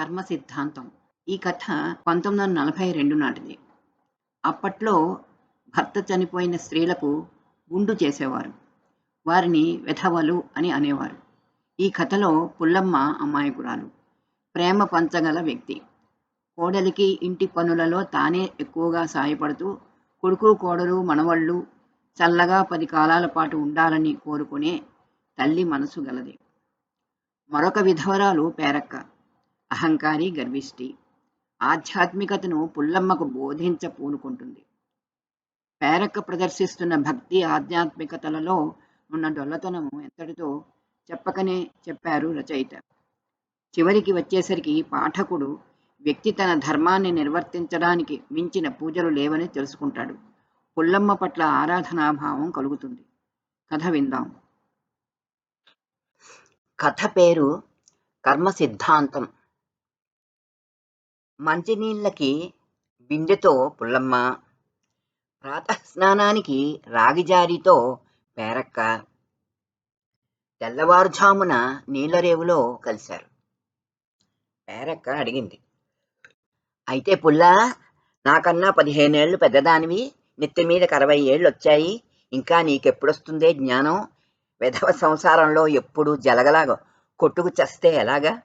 కర్మ సిద్ధాంతం ఈ కథ పంతొమ్మిది వందల నలభై రెండు నాటిది. అప్పట్లో భర్త చనిపోయిన స్త్రీలకు గుండు చేసేవారు. వారిని వెధవలు అని అనేవారు. ఈ కథలో పుల్లమ్మ అమాయకురాలు. ప్రేమ పంచగల వ్యక్తి. కోడలికి ఇంటి పనులలో తానే ఎక్కువగా సాయపడుతూ కొడుకు కోడలు మనవళ్ళు చల్లగా పది కాలాల పాటు ఉండాలని కోరుకునే తల్లి మనసు గలది. మరొక విధవరాలు పేరక్క. అహంకారి గర్విష్టి ఆధ్యాత్మికతను పుల్లమ్మకు బోధించ పూనుకుంటుంది పేరక్క ప్రదర్శిస్తున్న భక్తి ఆధ్యాత్మికతలలో ఉన్న డొల్లతనము ఎంతటితో చెప్పకనే చెప్పారు రచయిత. చివరికి వచ్చేసరికి పాఠకుడు వ్యక్తి తన ధర్మాన్ని నిర్వర్తించడానికి మించిన పూజలు లేవని తెలుసుకుంటాడు. పుల్లమ్మ పట్ల ఆరాధనాభావం కలుగుతుంది. కథ విందాం. కథ పేరు కర్మ సిద్ధాంతం మంచినీళ్ళకి బిందెతో పుల్లమ్మ ప్రాతస్నానానికి రాగిజారితో పేరక్క తెల్లవారుజామున నీళ్ళరేవులో కలిశారు. పేరక్క అడిగింది అయితే పుల్లా నాకన్నా పదిహేనేళ్ళు పెద్దదానివి నెత్తి మీద అరవై ఏళ్ళు వచ్చాయి ఇంకా నీకెప్పుడొస్తుందే జ్ఞానం? విధవ సంసారంలో ఎప్పుడు జలగలాగా కొట్టుకు చస్తే ఎలాగా?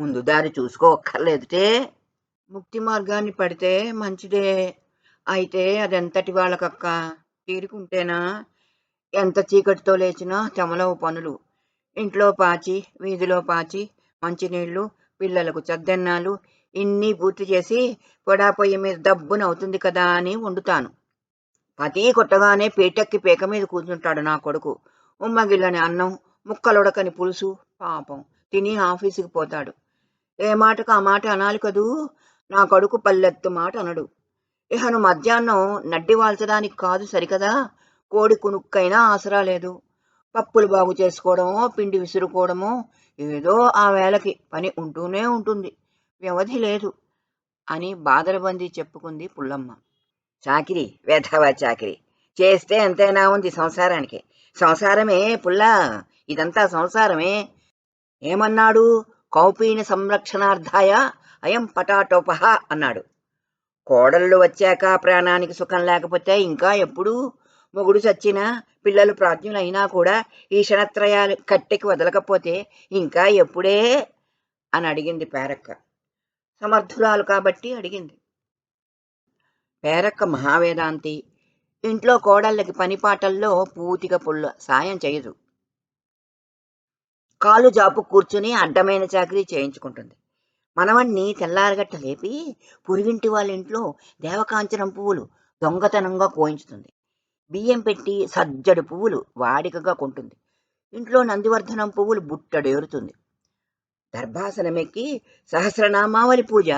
ముందు దారి చూసుకోక్కర్లేదుటే ముక్తి మార్గాన్ని పడితే మంచిదే. అయితే అదెంతటి వాళ్ళకక్క? తీరుకుంటేనా? ఎంత చీకటితో లేచినా తెమలవు పనులు. ఇంట్లో పాచి వీధిలో పాచి మంచినీళ్ళు పిల్లలకు చద్దెన్నాలు ఇన్ని పూర్తి చేసి పొడా పొయ్యి మీద దబ్బున అవుతుంది కదా అని వండుతాను. పతి కొట్టగానే పీటెక్కి పీక మీద కూర్చుంటాడు నా కొడుకు. ఉమ్మగిల్లని అన్నం ముక్కలుడకని పులుసు పాపం. తిని ఆఫీసుకి పోతాడు. ఏ మాటకు ఆ మాట అనాలి కదూ? నా కొడుకు పల్లెత్తు మాట అనడు. ఇహను మధ్యాహ్నం నడ్డి వాల్చడానికి కాదు సరికదా? కోడి కునుక్కైనా ఆసరా లేదు. పప్పులు బాగు చేసుకోవడమో పిండి విసురుకోవడమో ఏదో ఆ వేళకి పని ఉంటూనే ఉంటుంది. వ్యవధి లేదు అని బాదరబందీ చెప్పుకుంది పుల్లమ్మ. చాకిరి వేధవా చాకిరి. చేస్తే ఎంతైనా ఉంది సంసారానికి. సంసారమే పుల్లా ఇదంతా సంసారమే. ఏమన్నాడు? కౌపీన సంరక్షణార్థాయ? అయం పటాటోపహ అన్నాడు. కోడళ్ళు వచ్చాక ప్రాణానికి సుఖం లేకపోతే ఇంకా ఎప్పుడు మొగుడు చచ్చినా పిల్లలు ప్రాజ్ఞులైనా కూడా ఈ క్షణత్రయాలు కట్టెకి వదలకపోతే ఇంకా ఎప్పుడే అని అడిగింది పేరక్క. సమర్థురాలు కాబట్టి అడిగింది. పేరక్క మహావేదాంతి ఇంట్లో కోడళ్ళకి పనిపాటల్లో పూతిగా పుల్ల సాయం చేయదు. కాలు జాపు కూర్చుని అడ్డమైన చాకరీ చేయించుకుంటుంది. మనవణ్ణి తెల్లారగట్ట లేపి పురిగింటి వాళ్ళ ఇంట్లో దేవకాంచనం పువ్వులు దొంగతనంగా కోయించుతుంది. బియ్యం పెట్టి సజ్జడు పువ్వులు వాడికగా కొంటుంది. ఇంట్లో నందివర్ధనం పువ్వులు బుట్టడేరుతుంది. దర్భాసనమెక్కి సహస్రనామావళి పూజ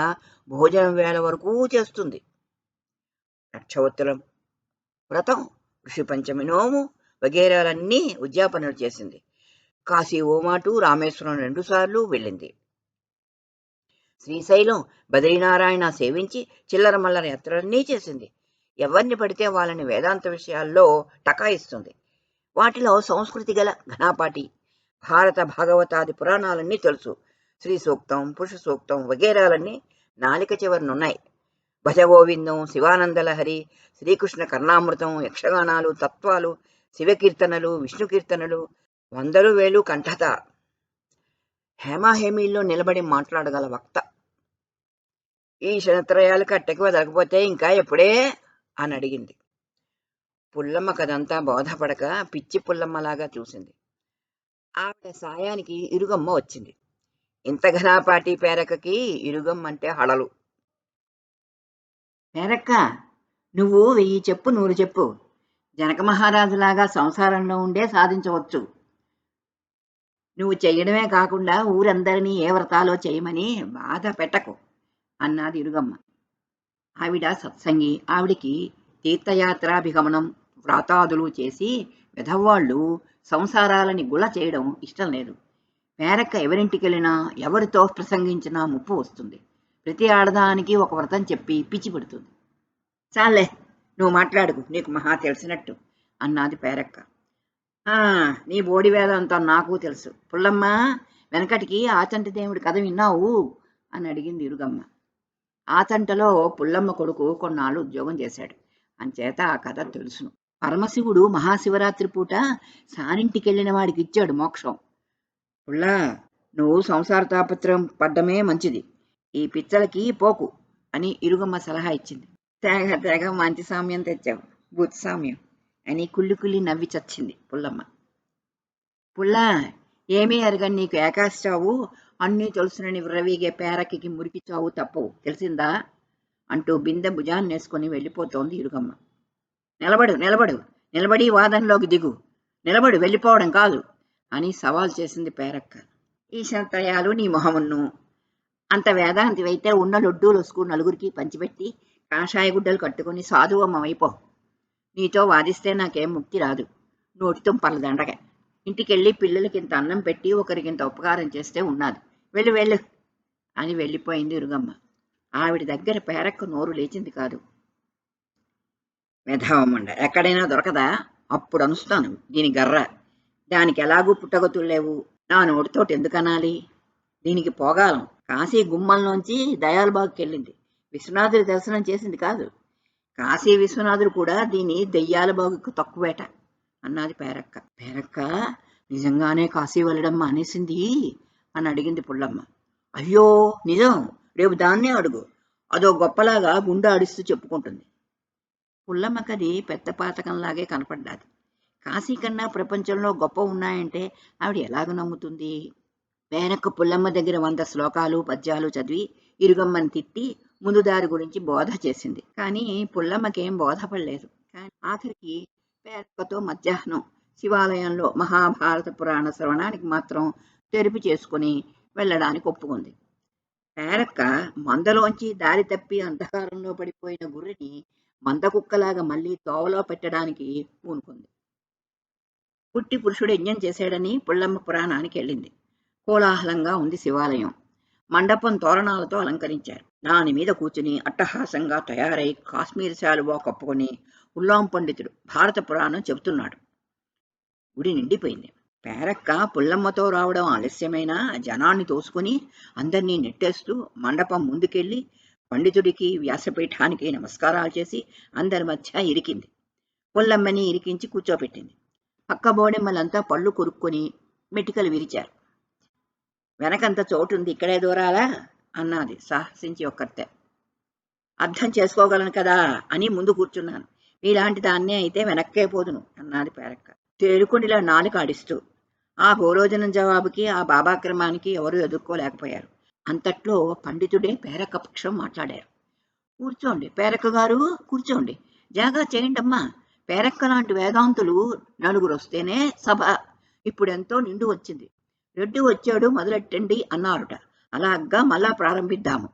భోజనం వేళ వరకు చేస్తుంది. లక్షవత్తులం వ్రతం ఋషి పంచమి నోము వగేరాలన్నీ ఉద్యాపనలు చేసింది. కాశీ ఓమాటు రామేశ్వరం రెండుసార్లు వెళ్ళింది. శ్రీశైలం బద్రీనారాయణ సేవించి చిల్లర మల్లర యాత్రలన్నీ చేసింది. ఎవరిని పడితే వాళ్ళని వేదాంత విషయాల్లో టకాయిస్తుంది. వాటిలో సంస్కృతి గల ఘనాపాటి భారత భాగవతాది పురాణాలన్నీ తెలుసు. శ్రీ సూక్తం పురుష సూక్తం వగేరాలన్నీ నాలిక చివరనున్నాయి. భజగోవిందం శివానందలహరి శ్రీకృష్ణ కర్ణామృతం యక్షగానాలు తత్వాలు శివకీర్తనలు విష్ణు కీర్తనలు వందలు వేలు కంఠత. హేమాహేమీల్లో నిలబడి మాట్లాడగల వక్త ఈ క్షణత్రయాలు కట్టెకి వదలకపోతే ఇంకా ఎప్పుడే? అని అడిగింది. పుల్లమ్మ కదంతా బోధపడక పిచ్చి పుల్లమ్మలాగా చూసింది. ఆవిడ సాయానికి ఇరుగమ్మ వచ్చింది. ఇంత ఘనాపాటి పేరకకి ఇరుగమ్మ అంటే హడలు. పేరక్క నువ్వు వెయ్యి చెప్పు నూరు చెప్పు. జనక మహారాజులాగా సంసారంలో ఉండే సాధించవచ్చు. నువ్వు చెయ్యడమే కాకుండా ఊరందరినీ ఏ వ్రతాలో చేయమని బాధ పెట్టకు. అన్నది ఇరుగమ్మ ఆవిడ సత్సంగి ఆవిడికి తీర్థయాత్రాభిగమనం వ్రాతాదులు చేసి విధవాళ్ళు సంసారాలని గుల చేయడం ఇష్టం లేదు. పేరక్క ఎవరింటికి వెళ్ళినా ఎవరితో ప్రసంగించినా ముప్పు వస్తుంది. ప్రతి ఆడదానికి ఒక వ్రతం చెప్పి పిచ్చి పెడుతుంది. చాలే నువ్వు మాట్లాడుకు నీకు మహా తెలిసినట్టు అన్నది పేరక్క. "ఆ, నీ బోడి వేదంతం నాకు తెలుసు. పుల్లమ్మ వెనకటికి ఆచంటి దేవుడి కథ విన్నావు? అని అడిగింది ఇరుగమ్మ ఆ తంటలో పుల్లమ్మ కొడుకు కొన్నాళ్ళు ఉద్యోగం చేశాడు. అంచేత ఆ కథ తెలుసును. పరమశివుడు మహాశివరాత్రి పూట సానింటికెళ్ళిన వాడికి ఇచ్చాడు మోక్షం. పుల్లా నువ్వు సంసార తాపత్రయం పడ్డమే మంచిది. ఈ పిచ్చలకి పోకు అని ఇరుగమ్మ సలహా ఇచ్చింది. తెగ తెగ మంచి సామ్యం తెచ్చావు. బుత్ సామ్యం అని కుళ్ళి కుళ్ళి నవ్వి చచ్చింది పుల్లమ్మ. పుల్లా ఏమీ అరగని నీకు ఏకాశ అన్నీ తెలుసునని విర్రవీగే పేరక్కి మురికి చావు తప్పవు తెలిసిందా? అంటూ బిందె భుజాన్ని నేసుకొని వెళ్ళిపోతోంది ఇరుగమ్మ. నిలబడు నిలబడు నిలబడి వాదనలోకి దిగు. నిలబడు వెళ్ళిపోవడం కాదు అని సవాల్ చేసింది పేరక్క. ఈ సంతయాలు నీ మొహమున్ను. అంత వేదాంతివైతే ఉన్న లొడ్డూలు లొసుకు నలుగురికి పంచిపెట్టి కాషాయ గుడ్డలు కట్టుకుని సాధువమ్మవైపో నీతో వాదిస్తే నాకేం ముక్తి రాదు. నోటితో పర్లదండగ ఇంటికెళ్ళి పిల్లలకి ఇంత అన్నం పెట్టి ఒకరికి ఇంత ఉపకారం చేస్తే ఉన్నది. వెళ్ళు వెళ్ళు అని వెళ్ళిపోయింది ఇరుగమ్మ ఆవిడ దగ్గర పేరక్క నోరు లేచింది కాదు. మెధావమ్మండ ఎక్కడైనా దొరకదా? అప్పుడు అనుస్తాను దీని గర్ర. దానికి ఎలాగూ పుట్టగతులు లేవు నా నోటితోటి ఎందుకు అనాలి దీనికి పోగాలం. కాశీ గుమ్మంలోంచి దయాల్బాగ్కి వెళ్ళింది విశ్వనాథుడి దర్శనం చేసింది కాదు. కాశీ విశ్వనాథుడు కూడా దీని దెయ్యాల బాగుకు తక్కువేట అన్నది పేరక్క. పేరక్క నిజంగానే కాశీ వెళ్ళడం మానేసింది? అని అడిగింది పుల్లమ్మ. అయ్యో నిజం. రేపు దాన్నే అడుగు. అదో గొప్పలాగా గుండె ఆడిస్తూ చెప్పుకుంటుంది. పుల్లమ్మకది పెద్ద పాతకంలాగే కనపడ్డాది. కాశీ కన్నా ప్రపంచంలో గొప్ప ఉన్నాయంటే ఆవిడ ఎలాగ నమ్ముతుంది? పేరక్క పుల్లమ్మ దగ్గర వంద శ్లోకాలు పద్యాలు చదివి ఇరుగమ్మని తిట్టి ముందు దారి గురించి బోధ చేసింది. కానీ పుల్లమ్మకేం బోధపడలేదు కానీ ఆఖరికి పేరక్కతో మధ్యాహ్నం శివాలయంలో మహాభారత పురాణ శ్రవణానికి మాత్రం తెరిపి చేసుకుని వెళ్ళడానికి ఒప్పుకుంది. పేరక్క మందలోంచి దారి తప్పి అంధకారంలో పడిపోయిన గుర్రిని మందకుక్కలాగా మళ్ళీ తోవలో పెట్టడానికి పూనుకుంది పుట్టి పురుషుడు యజ్ఞం చేశాడని పుల్లమ్మ పురాణానికి వెళ్ళింది. కోలాహలంగా ఉంది శివాలయం. మండపం తోరణాలతో అలంకరించారు. దాని మీద కూర్చుని అట్టహాసంగా తయారై కాశ్మీర్ శాలువా కప్పుకొని ఉల్లాం పండితుడు భారత పురాణం చెబుతున్నాడు. గుడి నిండిపోయింది. పేరక్క పుల్లమ్మతో రావడం ఆలస్యమైనా? జనాన్ని తోసుకుని అందరినీ నెట్టేస్తూ మండపం ముందుకెళ్ళి పండితుడికి వ్యాసపీఠానికి నమస్కారాలు చేసి అందరి మధ్య ఇరికింది. పుల్లమ్మని ఇరికించి కూర్చోపెట్టింది. పక్క బోడెమ్మలంతా పళ్ళు కొరుక్కొని మెటికలు విరిచారు. వెనకంత చోటుంది ఇక్కడే దూరాలా? అన్నది సాహసించి ఒక్కరితే. అర్థం చేసుకోగలను కదా అని ముందు కూర్చున్నాను. ఇలాంటి దాన్నే అయితే వెనక్కే పోదును అన్నది పేరక్క. తేరుకుండిలా నాలుక ఆడిస్తూ ఆ భోరోజనం జవాబుకి ఆ బాబాక్రమానికి ఎవరూ ఎదుర్కోలేకపోయారు. అంతట్లో పండితుడే పేరక్క పక్షం మాట్లాడారు. కూర్చోండి పేరక్క గారు కూర్చోండి. జాగా చేయండమ్మా. పేరక్క లాంటి వేదాంతులు నలుగురు వస్తేనే సభ. ఇప్పుడెంతో నిండు వచ్చింది. రెడ్డి వచ్చాడు మొదలెట్టండి అన్నారుట. అలాగా మళ్ళా ప్రారంభిద్దాము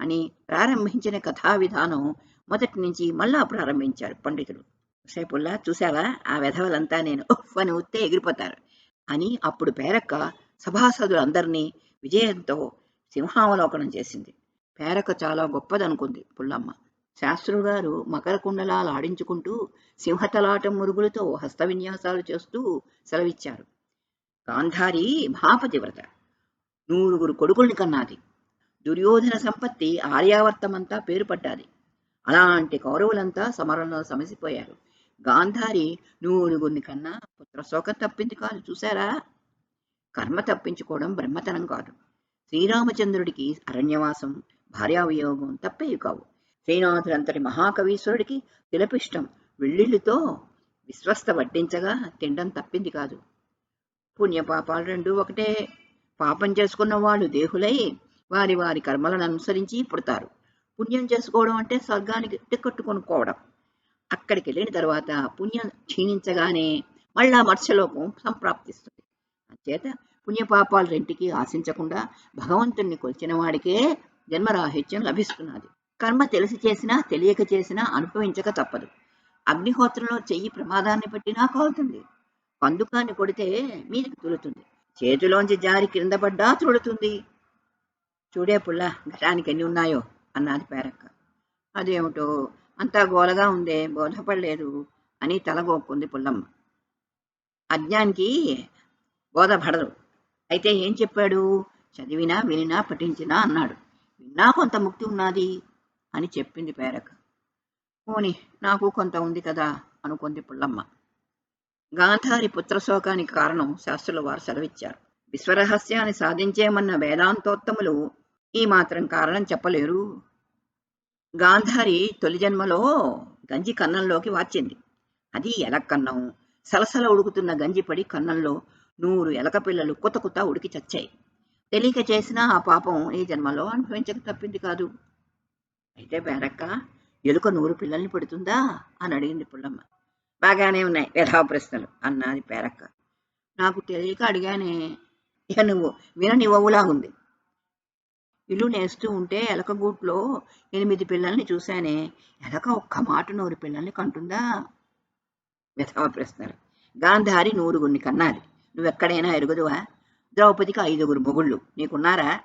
అని ప్రారంభించిన కథా విధానం మొదటి నుంచి మళ్ళా ప్రారంభించారు పండితులు. సేపుల్లా చూసావా ఆ వెధవలంతా నేను ఉఫ్ అని ఉత్తే ఎగిరిపోతారు. అని అప్పుడు పేరక్క సభాసదులందరినీ విజయంతో సింహావలోకనం చేసింది. పేరక్క చాలా గొప్పదనుకుంది పుల్లమ్మ. శాస్త్రులు గారు మకర కుండలాలు ఆడించుకుంటూ సింహతలాటం మురుగులతో హస్త విన్యాసాలు చేస్తూ సెలవిచ్చారు. గాంధారి మహాపతివ్రత. నూరుగురు కొడుకుల్ని కన్నాది. దుర్యోధన సంపత్తి ఆర్యావర్తమంతా పేరు పడ్డాది అలాంటి కౌరవులంతా సమరంలో సమసిపోయారు. గాంధారి నూరుగురిని కన్నా పుత్రశోకం తప్పింది కాదు చూసారా కర్మ తప్పించుకోవడం బ్రహ్మతనం కాదు. శ్రీరామచంద్రుడికి అరణ్యవాసం భార్యావియోగం తప్పేవి కావు. శ్రీనాథుడంతటి మహాకవీశ్వరుడికి తిలపిష్టం వెల్లిళ్ళితో విశ్వస్త వడ్డించగా తినడం తప్పింది కాదు. పుణ్యపాపాలు రెండు ఒకటే. పాపం చేసుకున్న వాళ్ళు దేహులై వారి వారి కర్మలను అనుసరించి పుడతారు. పుణ్యం చేసుకోవడం అంటే స్వర్గానికి టికెట్టు కొనుక్కోవడం. అక్కడికి వెళ్ళిన తర్వాత పుణ్యం క్షీణించగానే మళ్ళా మత్స్యలోకం సంప్రాప్తిస్తుంది. అంచేత పుణ్యపాపాలు రెంటికి ఆశించకుండా భగవంతుణ్ణి కొలిచిన వాడికే జన్మరాహిత్యం లభిస్తున్నది. కర్మ తెలిసి చేసినా తెలియక చేసినా అనుభవించక తప్పదు. అగ్నిహోత్రంలో చెయ్యి ప్రమాదాన్ని పట్టినా కాలుతుంది కందుకాన్ని కొడితే మీదకి తులుతుంది. చేతిలోంచి జారి కింద పడ్డా తుడుతుంది చూడే పుల్ల ఘటానికి ఎన్ని ఉన్నాయో అన్నది పేరక్క. అదేమిటో అంతా గోలగా ఉందే బోధపడలేదు అని తలగోక్కుంది పుల్లమ్మ. అజ్ఞానికి బోధపడదు అయితే ఏం చెప్పాడు? చదివినా వినినా పఠించినా అన్నాడు. విన్నా కొంత ముక్తి ఉన్నది అని చెప్పింది పేరక. పోని నాకు కొంత ఉంది కదా అనుకుంది పుల్లమ్మ. గాంధారి పుత్రశోకానికి కారణం శాస్త్రుల వారు సెలవిచ్చారు. విశ్వరహస్యాన్ని సాధించేమన్న వేదాంతోత్తములు ఈ మాత్రం కారణం చెప్పలేరు. గాంధారి తొలి జన్మలో గంజి కన్నంలోకి వాచింది అది ఎలక్కన్నం. సలసల ఉడుకుతున్న గంజి పడి కన్నంలో నూరు ఎలక పిల్లలు కుత కుత ఉడికి చచ్చాయి. తెలియక చేసినా ఆ పాపం ఈ జన్మలో అనుభవించక తప్పింది కాదు. అయితే పేరక్క ఎలుక నూరు పిల్లల్ని పెడుతుందా? అని అడిగింది పుల్లమ్మ. బాగానే ఉన్నాయి యథా ప్రశ్నలు అన్నది పేరక్క. నాకు తెలియక అడిగానే ఇక నువ్వు విననివ్వవులా ఉంది ఇల్లు నేస్తూ ఉంటే ఎలక గూట్లో ఎనిమిది పిల్లల్ని చూశానే. ఎలక ఒక్క మాట నూరు పిల్లల్ని కంటుందా? విధవ ప్రశ్నలు. గాంధారి నూరుగురిని కన్నాది. నువ్వెక్కడైనా ఎరుగుదువా? ద్రౌపదికి ఐదుగురు మొగుళ్ళు. నీకున్నారా?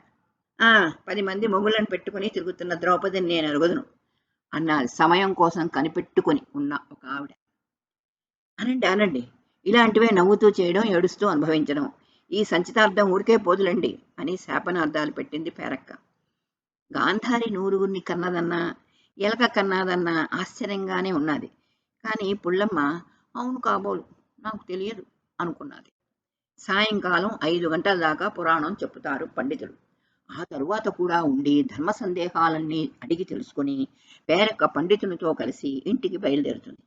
పది మంది మొగుళ్ళని పెట్టుకుని తిరుగుతున్న ద్రౌపదిని నేను ఎరుగుదును అన్నది. సమయం కోసం కనిపెట్టుకొని ఉన్న ఒక ఆవిడ. అనండి అనండి. ఇలాంటివే నవ్వుతూ చేయడం ఏడుస్తూ అనుభవించడం. ఈ సంచితార్థం ఊరికే పోదులండి అని శాపనార్థాలు పెట్టింది పేరక్క. గాంధారి నూరుగురిని కన్నదన్నా ఎలక కన్నదన్నా ఆశ్చర్యంగానే ఉన్నది. కానీ పుల్లమ్మ అవును కాబోలు నాకు తెలియదు అనుకున్నది. సాయంకాలం ఐదు గంటల దాకా పురాణం చెప్పుతారు పండితులు. ఆ తరువాత కూడా ఉండి ధర్మ సందేహాలన్నీ అడిగి తెలుసుకుని పేరక్క పండితునితో కలిసి ఇంటికి బయలుదేరుతుంది.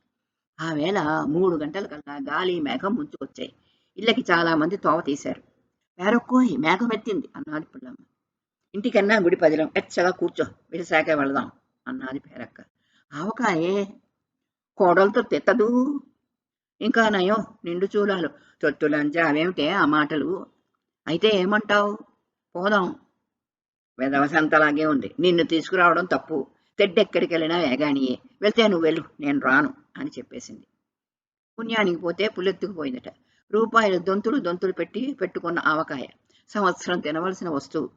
ఆ వేళ మూడు గంటల కల్లా గాలి మేఘం ముంచుకొచ్చాయి. ఇళ్ళకి చాలా మంది తోవ తీశారు. పేరక్కోయ్ మేఘం ఎత్తింది అన్నది పుల్లమ్మ. ఇంటికన్నా గుడి పదిలం ఎచ్చగా కూర్చో విడిశాక వెళదాం అన్నది పేరక్క. ఆవకాయే కోడలతో తెత్తదు. ఇంకా నయం నిండు చూలాలు తొత్తులంచే అవేమిటే ఆ మాటలు? అయితే ఏమంటావు? పోదాం. వెదవసంతలాగే ఉంది. నిన్ను తీసుకురావడం తప్పు. తెడ్డెక్కడికి వెళ్ళినా వేగానియే వెళ్తే నువ్వు వెళ్ళు నేను రాను అని చెప్పేసింది. పుణ్యానికి పోతే పుల్లెత్తుకుపోయిందట. రూపాయలు దొంతులు దొంతులు పెట్టి పెట్టుకున్న ఆవకాయ. సంవత్సరం తినవలసిన వస్తువు.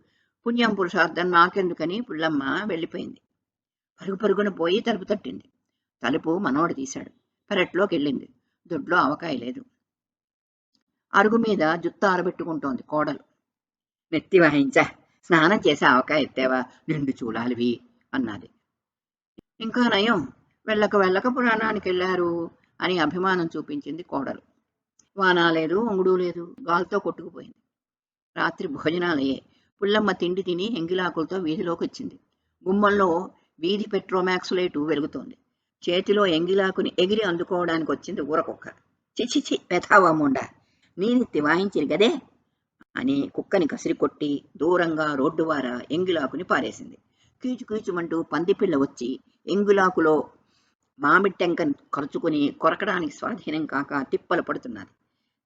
పుణ్యం పురుషార్థం నాకెందుకని పుల్లమ్మ వెళ్ళిపోయింది. పరుగు పరుగున పోయి తలుపు తట్టింది. తలుపు మనవడు తీశాడు. పెరట్లోకి వెళ్ళింది దొడ్లో ఆవకాయ లేదు. అరుగు మీద జుత్త ఆరబెట్టుకుంటోంది కోడలు. నెత్తి వాయించా స్నానం చేసి ఆవకాయ ఎత్తావా? నిండు చూడాలివి అన్నది. ఇంకా నయం. వెళ్ళక వెళ్ళక పురాణానికి వెళ్ళారు అని అభిమానం చూపించింది కోడలు. వానా లేదు ఒంగుడు లేదు గాలితో కొట్టుకుపోయింది. రాత్రి భోజనాలయ్యే. పుల్లమ్మ తిండి తిని ఎంగిలాకులతో వీధిలోకి వచ్చింది గుమ్మంలో వీధి పెట్రోమాక్సులేటు వెలుగుతోంది. చేతిలో ఎంగిలాకుని ఎగిరి అందుకోవడానికి వచ్చింది ఊరకుక్క చిచి చి పెథావమ్ముండా నేనెత్తి వాయించిరు గదే అని కుక్కని కసిరి కొట్టి దూరంగా రోడ్డు వార ఎంగిలాకుని పారేసింది. కీచు కీచుమంటూ పందిపిల్ల వచ్చి ఎంగులాకులో మామిడి టెంకను ఖర్చుకుని కొరకడానికి స్వాధీనం కాక తిప్పలు పడుతున్నది.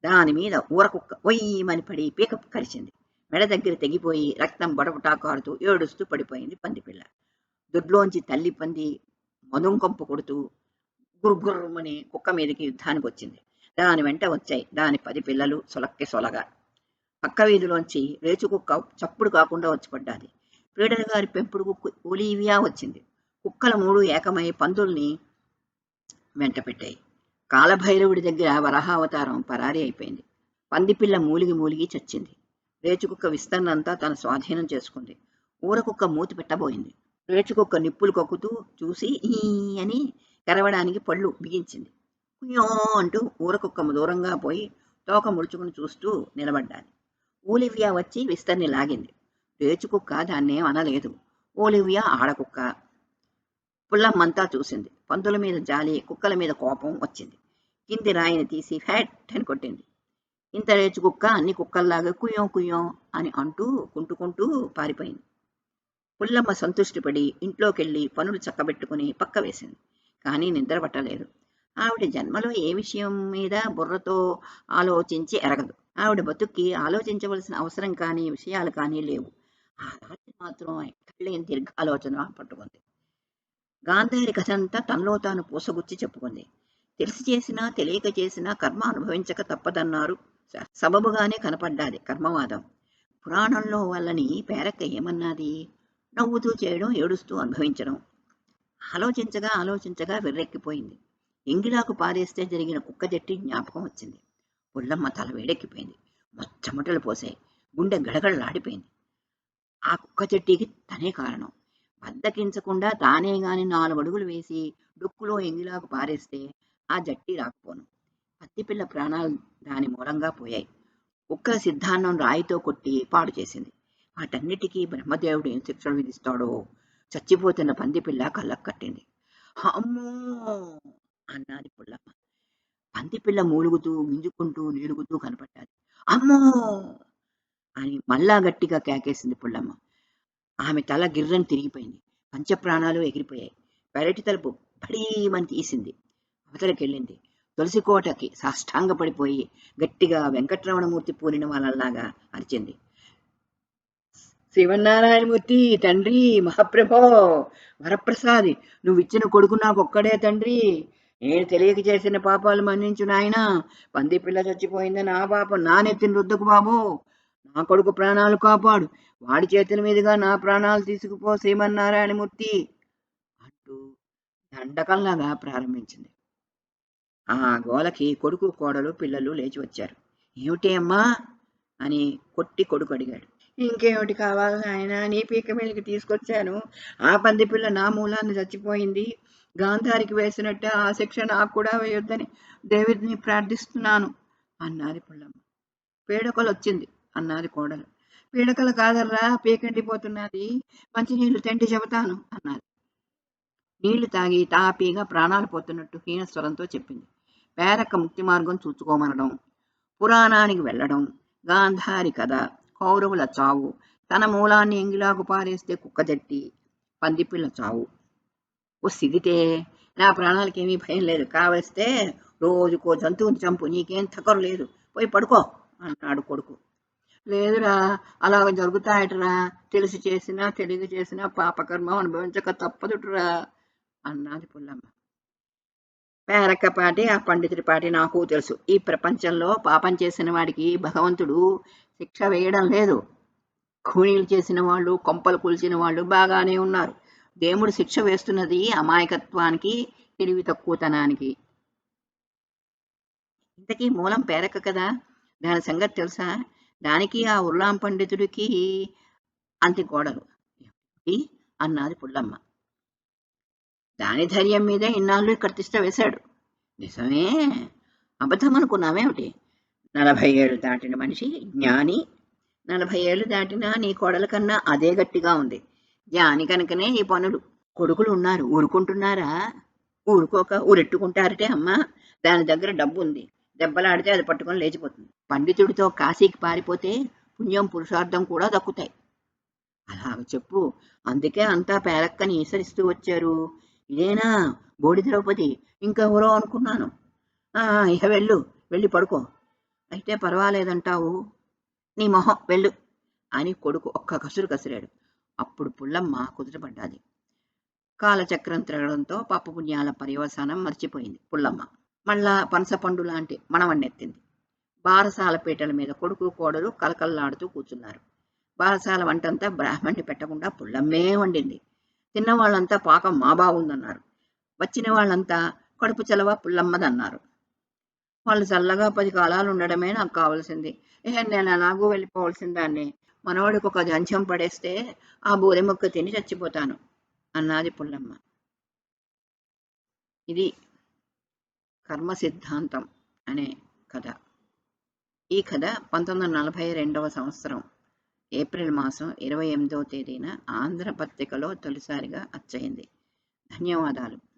దాని మీద ఊరకుక్క ఒయ్యమని పడి పీకప్ కరిచింది. మెడ దగ్గర తెగిపోయి రక్తం బడబుటా కారుతూ ఏడుస్తూ పడిపోయింది పందిపిల్ల. దొడ్లోంచి తల్లి పంది మనుంకొంపు కొడుతూ గుర్గుర్రమని కుక్క మీదకి యుద్ధానికి వచ్చింది. దాని వెంట వచ్చాయి దాని పది పిల్లలు సొలక్కి సొలగా. పక్క వీధిలోంచి రేచు కుక్క చప్పుడు కాకుండా వచ్చి పడ్డాది. పీడల గారి పెంపుడు కుక్క ఒలీవియా వచ్చింది. కుక్కల మూడు ఏకమై పందుల్ని వెంట పెట్టాయి. కాలభైరవుడి దగ్గర వరహావతారం పరారి అయిపోయింది. పందిపిల్ల మూలిగి మూలిగి చచ్చింది. రేచుకుక్క విస్తరణంతా తన స్వాధీనం చేసుకుంది. ఊరకుక్క మూతి పెట్టబోయింది. రేచుకుక్క నిప్పులు కొక్కుతూ చూసి ఈ అని కరవడానికి పళ్ళు బిగించింది. కుయ్యో అంటూ ఊరకుక్క దూరంగా పోయి తోక ముడుచుకుని చూస్తూ నిలబడ్డాది. ఓలివియా వచ్చి విస్తర్ని లాగింది. రేచుకుక్క దాన్నేం అనలేదు. ఓలివియా ఆడకుక్క పుల్లమ్మంతా చూసింది. పందుల మీద జాలి కుక్కల మీద కోపం వచ్చింది. కింది రాయిని తీసి ఫ్యాట్ అని కొట్టింది. ఇంత రేచు కుక్క అన్ని కుక్కల్లాగా కుయ్యం కుయ్యం అని అంటూ కుంటుకుంటూ పారిపోయింది. పుల్లమ్మ సంతుష్టిపడి ఇంట్లోకెళ్ళి పనులు చక్కబెట్టుకుని పక్క వేసింది కానీ నిద్ర పట్టలేదు. ఆవిడ జన్మలో ఏ విషయం మీద బుర్రతో ఆలోచించి ఎరగదు. ఆవిడ బతుక్కి ఆలోచించవలసిన అవసరం కానీ విషయాలు కానీ లేవు. ఆ రాత్రి మాత్రం ఎక్కడలేని దీర్ఘ ఆలోచన పట్టుకుంది. గాంధారి కథంతా తనలో తాను పూసగుచ్చి చెప్పుకుంది. తెలిసి చేసినా తెలియక చేసినా కర్మ అనుభవించక తప్పదన్నారు. సబబుగానే కనపడ్డాది కర్మవాదం. పురాణంలో వాళ్ళని పేరక్క ఏమన్నది? నవ్వుతూ చేయడం ఏడుస్తూ అనుభవించడం. ఆలోచించగా ఆలోచించగా వెర్రెక్కిపోయింది. ఎంగిలాకు పారేస్తే జరిగిన కుక్క జట్టి జ్ఞాపకం వచ్చింది. పుల్లమ్మ తల వేడెక్కిపోయింది. మొచ్చమటలు పోసాయి. గుండె గడగడలాడిపోయింది. ఆ కుక్క చెట్టికి తనే కారణం. బద్దకించకుండా తానే గాని నాలుగు అడుగులు వేసి డొక్కులో ఎంగిలాకు పారేస్తే ఆ జట్టి రాకపోను. పత్తిపిల్ల ప్రాణాలు దాని మూలంగా పోయాయి. ఒక్క సిద్ధాన్నం రాయితో కొట్టి పాడు చేసింది. వాటన్నిటికీ బ్రహ్మదేవుడు ఏం శిక్షణ విధిస్తాడో చచ్చిపోతున్న పందిపిల్ల కళ్ళకు కట్టింది. అమ్మో! అన్నది పుల్లమ్మ. పందిపిల్ల మూలుగుతూ మింజుకుంటూ నీలుగుతూ కనపడ్డాది. అమ్మో! అని మళ్ళా గట్టిగా కేకేసింది పుల్లమ్మ. ఆమె తల గిర్రని తిరిగిపోయింది. పంచప్రాణాలు ఎగిరిపోయాయి. పెరటి తలుపు పడీమని తీసింది. అవతలకెళ్ళింది. తులసి కోటకి సాష్టాంగపడిపోయి గట్టిగా వెంకటరమణమూర్తి పూరిన వాళ్ళలాగా అరిచింది. శివనారాయణమూర్తి తండ్రి మహాప్రభో వరప్రసాది నువ్వు ఇచ్చిన కొడుకు నాకు ఒక్కడే తండ్రి. నేను తెలియక చేసిన పాపాలు మన్నించు నాయన. పంది పిల్ల చచ్చిపోయిందని ఆ పాపం నా నెత్తిన రుద్దుకు బాబు. నా కొడుకు ప్రాణాలు కాపాడు. వాడి చేతుల మీదుగా నా ప్రాణాలు తీసుకుపో శ్రీమన్నారాయణమూర్తి అంటూ దండకంలాగా ప్రారంభించింది. ఆ గోలకి కొడుకు కోడలు పిల్లలు లేచి వచ్చారు. ఏమిటి అమ్మా? అని కొట్టి కొడుకు అడిగాడు. ఇంకేమిటి కావాలి ఆయన నీ పీక మీదకి తీసుకొచ్చాను. ఆ పంది పిల్ల నా మూలాన్ని చచ్చిపోయింది. గాంధారికి వేసినట్టే ఆ శిక్ష నాకు కూడా వేయొద్దని దేవుడిని ప్రార్థిస్తున్నాను అన్నది పుల్లమ్మ. పీడకలు వచ్చింది అన్నది కోడలు. పీడకలు కాదర్రా పీకండిపోతున్నది. మంచినీళ్ళు తెండి చెబుతాను అన్నది. నీళ్ళు తాగి తాపీగా ప్రాణాలు పోతున్నట్టు హీనస్వరంతో చెప్పింది. పేరక ముక్తి మార్గం చూచుకోమనడం పురాణానికి వెళ్ళడం గాంధారి కథ కౌరవుల చావు తన మూలాన్ని ఎంగిలాకు పారేస్తే కుక్కజట్టి పందిపిల్ల చావు. ఓ సిగితే నా ప్రాణాలకి ఏమీ భయం లేదు. కావలిస్తే రోజుకో జంతువుని చంపు నీకేం తకరు లేదు. పోయి పడుకో అన్నాడు కొడుకు. లేదురా అలాగ జరుగుతాయటరా. తెలిసి చేసినా తెలియక చేసినా పాపకర్మ అనుభవించక తప్పదుటురా అన్నది పుల్లమ్మ. పేరక్క పాటి ఆ పండితుడి పాటి నాకు తెలుసు. ఈ ప్రపంచంలో పాపం చేసిన వాడికి భగవంతుడు శిక్ష వేయడం లేదు. ఖూనీలు చేసిన వాళ్ళు కొంపలు కూల్చిన వాళ్ళు బాగానే ఉన్నారు. దేవుడు శిక్ష వేస్తున్నది అమాయకత్వానికి తెలివి తక్కువతనానికి. ఇంతకీ మూలం పేరక కదా? దాని సంగతి తెలుసా? దానికి ఆ ఉర్లాం పండితుడికి అంతి గోడలు. అన్నది పుల్లమ్మ. దాని ధైర్యం మీదే ఇన్నాళ్ళు ఇక్కడ తిష్ట వేశాడు. నిజమే. అబద్ధం అనుకున్నామేమిటి నలభై ఏళ్ళు దాటిన మనిషి జ్ఞాని. నలభై ఏళ్ళు దాటినా నీ కోడల కన్నా అదే గట్టిగా ఉంది. జ్ఞాని కనుకనే ఈ పనులు. కొడుకులు ఉన్నారు. ఊరుకుంటున్నారా? ఊరుకోక ఊరెట్టుకుంటారటే అమ్మా. దాని దగ్గర డబ్బు ఉంది దెబ్బలాడితే అది పట్టుకొని లేచిపోతుంది. పండితుడితో కాశీకి పారిపోతే పుణ్యం పురుషార్థం కూడా దక్కుతాయి. అలాగ చెప్పు. అందుకే అంతా పేరక్కని ఈసరిస్తూ వచ్చారు. ఇదేనా బోడి ద్రౌపది ఇంకెవరో అనుకున్నాను. ఆ ఇక వెళ్ళు వెళ్ళి పడుకో. అయితే పర్వాలేదంటావు. నీ మొహం వెళ్ళు అని కొడుకు ఒక్క కసురు కసిరాడు. అప్పుడు పుల్లమ్మ కుదుటపడ్డాది. కాలచక్రం తిరగడంతో పాప పుణ్యాల పర్యవసానం మర్చిపోయింది పుల్లమ్మ. మళ్ళా పనసపండు లాంటి మనవన్నెత్తింది. బారసాల పీటల మీద కొడుకు కోడలు కలకల్లాడుతూ కూర్చున్నారు. బారసాల వంటంతా బ్రాహ్మణ్ణి పెట్టకుండా పుల్లమ్మే వండింది. తిన్నవాళ్ళంతా పాకం మా బాగుందన్నారు. వచ్చిన వాళ్ళంతా కడుపు చలవ పుల్లమ్మదన్నారు. వాళ్ళు చల్లగా పది కాలాలు ఉండడమే నాకు కావాల్సింది. ఏ నేను ఎలాగూ వెళ్ళిపోవాల్సిందాన్ని? మనవాడికి ఒక జంచం పడేస్తే ఆ బూరె మొక్క తిని చచ్చిపోతాను అన్నది పుల్లమ్మ. ఇది కర్మ సిద్ధాంతం అనే కథ. ఈ కథ పంతొమ్మిది వందల నలభై రెండవ సంవత్సరం. ఏప్రిల్ మాసం ఇరవై ఎనిమిదవ తేదీన ఆంధ్ర పత్రికలో తొలిసారిగా అచ్చయింది. ధన్యవాదాలు.